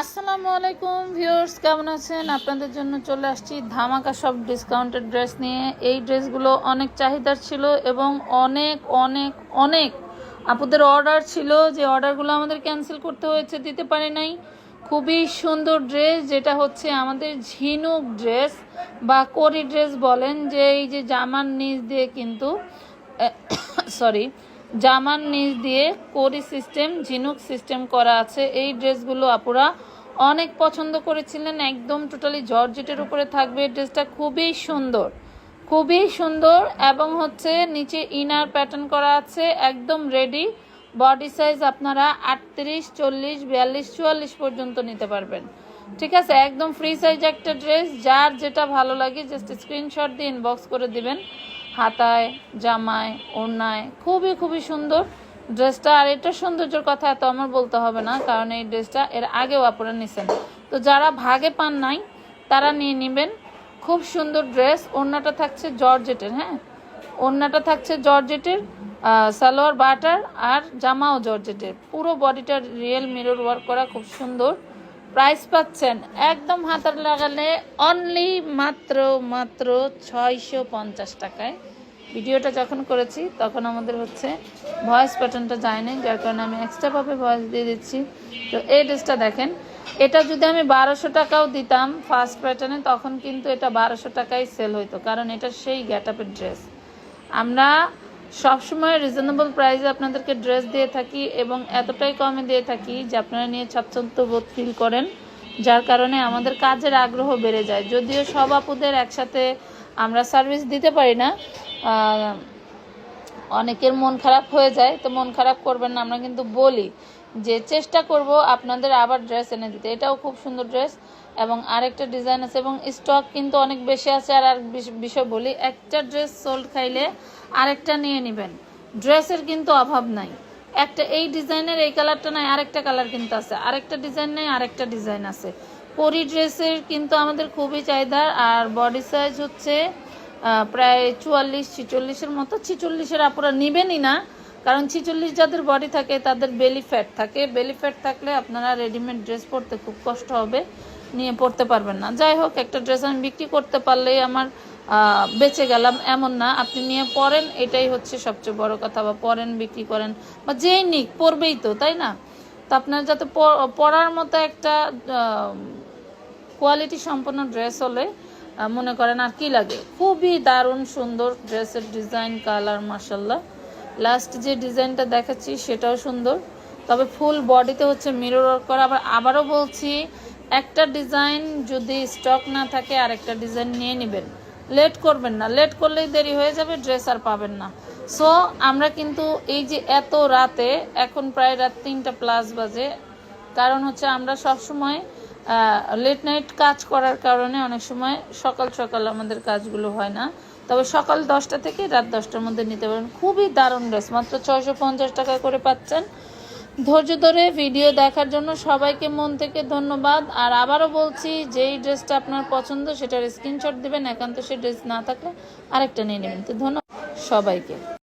আসসালামু আলাইকুম ভিউয়ার্স, কেমন আছেন? আপনাদের জন্য চলে আসছি ধামাকা সব ডিসকাউন্টেড ড্রেস নিয়ে। এই ড্রেসগুলো অনেক চাহিদার ছিল এবং অনেক অনেক অনেক আপুদের অর্ডার ছিল। যে অর্ডারগুলো আমাদের ক্যান্সেল করতে হয়েছে, দিতে পারি নাই। খুবই সুন্দর ড্রেস যেটা হচ্ছে আমাদের ঝিনুক ড্রেস বা করি ড্রেস বলেন, যে এই যে জামার নিচ দিয়ে কিন্তু সরি জামার নিচ দিয়ে কোরি সিস্টেম ঝিনুক সিস্টেম করা আছে। এই ড্রেসগুলো আপুরা অনেক পছন্দ করেছিলেন, একদম টোটালি জর্জেটের উপরে থাকবে। ড্রেসটা খুবই সুন্দর খুবই সুন্দর এবং হচ্ছে নিচে ইনার প্যাটার্ন করা আছে, একদম রেডি। বডি সাইজ আপনারা আটত্রিশ, চল্লিশ, বিয়াল্লিশ, চুয়াল্লিশ পর্যন্ত নিতে পারবেন। ঠিক আছে, একদম ফ্রি সাইজ একটা ড্রেস যার যেটা ভালো লাগে জাস্ট স্ক্রিনশট দিয়ে ইনবক্স করে দিবেন। হাতায়, জামায়, ওড়নায় খুবই খুবই সুন্দর। ড্রেসটা, আর এটা সৌন্দর্যের কথা এত আমার বলতে হবে না, কারণ এই ড্রেসটা এর আগেও আপনারা নিছেন। তো যারা ভাগে পান নাই, তারা নিয়ে নেবেন। খুব সুন্দর ড্রেস, ওড়নাটা থাকছে জর্জেটের হ্যাঁ? ওড়নাটা থাকছে জর্জেটের সালোয়ার, বাটার, আর জামাও জর্জেটের। পুরো বডিটা রিয়েল মিরর ওয়ার্ক করা, খুব সুন্দর। প্রাইস পাচ্ছেন একদম হাতার লাগালে অনলি মাত্র মাত্র ছয়শো পঞ্চাশ টাকায়। ভিডিওটা যখন করেছি, তখন আমাদের হচ্ছে ভয়েস প্যাটার্নটা যায়নি যার কারণে আমি এক্সট্রাভাবে ভয়েস দিয়ে দিচ্ছি। তো এই ড্রেসটা দেখেন, এটা যদি আমি বারোশো টাকাও দিতাম ফার্স্ট প্যাটার্নে তখন কিন্তু এটা বারোশো টাকায় সেল হইতো, কারণ এটা সেই গ্যাট ড্রেস আমরা সবসময় রিজনেবল প্রাইসে আপনাদেরকে ড্রেস দিয়ে থাকি এবং এতটাই কমে দিয়ে থাকি যে আপনারা নিয়ে স্বাচ্ছন্দ্য বোধ ফিল করেন, যার কারণে আমাদের কাজের আগ্রহ বেড়ে যায়। যদিও সব আপুদের একসাথে আমরা সার্ভিস দিতে পারি না অনেকের মন খারাপ হয়ে যায়, তো মন খারাপ করবেন না, আমরা কিন্তু বলি যে চেষ্টা করব আপনাদের আবার ড্রেস এনে দিতে। এটাও খুব সুন্দর ড্রেস এবং আরেকটা ডিজাইন আছে এবং স্টক কিন্তু অনেক বেশি আছে। আর আর বিষয় বলি, একটা ড্রেস সোল্ড খাইলে আরেকটা নিয়ে নেবেন। ড্রেসের কিন্তু অভাব নাই। একটা এই ডিজাইনের এই কালারটা নাই, আরেকটা কালার কিন্তু আছে। আরেকটা ডিজাইন নেই, আরেকটা ডিজাইন আছে। পরি ড্রেসের কিন্তু আমাদের খুবই চাহিদা। আর বডি সাইজ হচ্ছে প্রায় চুয়াল্লিশ, ছিচল্লিশের মতো। ছিচল্লিশের আপুরা নেবেনই না। কারণ ছিচল্লিশ যাদের বডি থাকে, তাদের বেলি ফ্যাট থাকে। বেলি ফ্যাট থাকলে আপনারা রেডিমেড ড্রেস পরতে খুব কষ্ট হবে। নিয়ে পড়তে পারবেন না। যাই হোক, একটা ড্রেস আমি বিক্রি করতে পারলেই আমার বেঁচে গেলাম এমন না। আপনি নিয়ে পরেন এটাই হচ্ছে সবচেয়ে বড় কথা। বা পরেন বিক্রি করেন, বা যেই নিক পরবেই তো, তাই না? তো আপনার যাতে প- পরার মতো একটা কোয়ালিটি সম্পন্ন ড্রেস হলে মনে করেন আর কি লাগে? খুবই দারুণ সুন্দর ড্রেসের ডিজাইন, কালার মাসাল্লাহ লাস্ট যে ডিজাইনটা দেখাচ্ছি, সেটাও সুন্দর। তবে ফুল বডিতে হচ্ছে মিরর করা। আবার, আবারও বলছি একটা ডিজাইন যদি স্টক না থাকে আর একটা ডিজাইন নিয়ে নেবেন। লেট করবেন না। লেট করলেই দেরি হয়ে যাবে, ড্রেস আর পাবেন না। সো আমরা কিন্তু এই যে এত রাতে, এখন প্রায় রাত তিনটা প্লাস বাজে। কারণ হচ্ছে আমরা সব সময় লেট নাইট কাজ করার কারণে অনেক সময় সকাল সকাল আমাদের কাজগুলো হয় না। তবে সকাল দশটা থেকে রাত দশটার মধ্যে নিতে পারেন। খুবই দারুণ ড্রেস মাত্র ছয়শো পঞ্চাশ টাকা করে পাচ্ছেন। ধৈর্য ধরে ভিডিও দেখার জন্য সবাইকে মন থেকে ধন্যবাদ। আর আবারও বলছি, যেই ড্রেসটা আপনার পছন্দ, সেটার স্ক্রিনশট দেবেন, একান্ত সে ড্রেস না থাকলে আরেকটা নিয়ে নেবেন। তো ধন্যবাদ সবাইকে।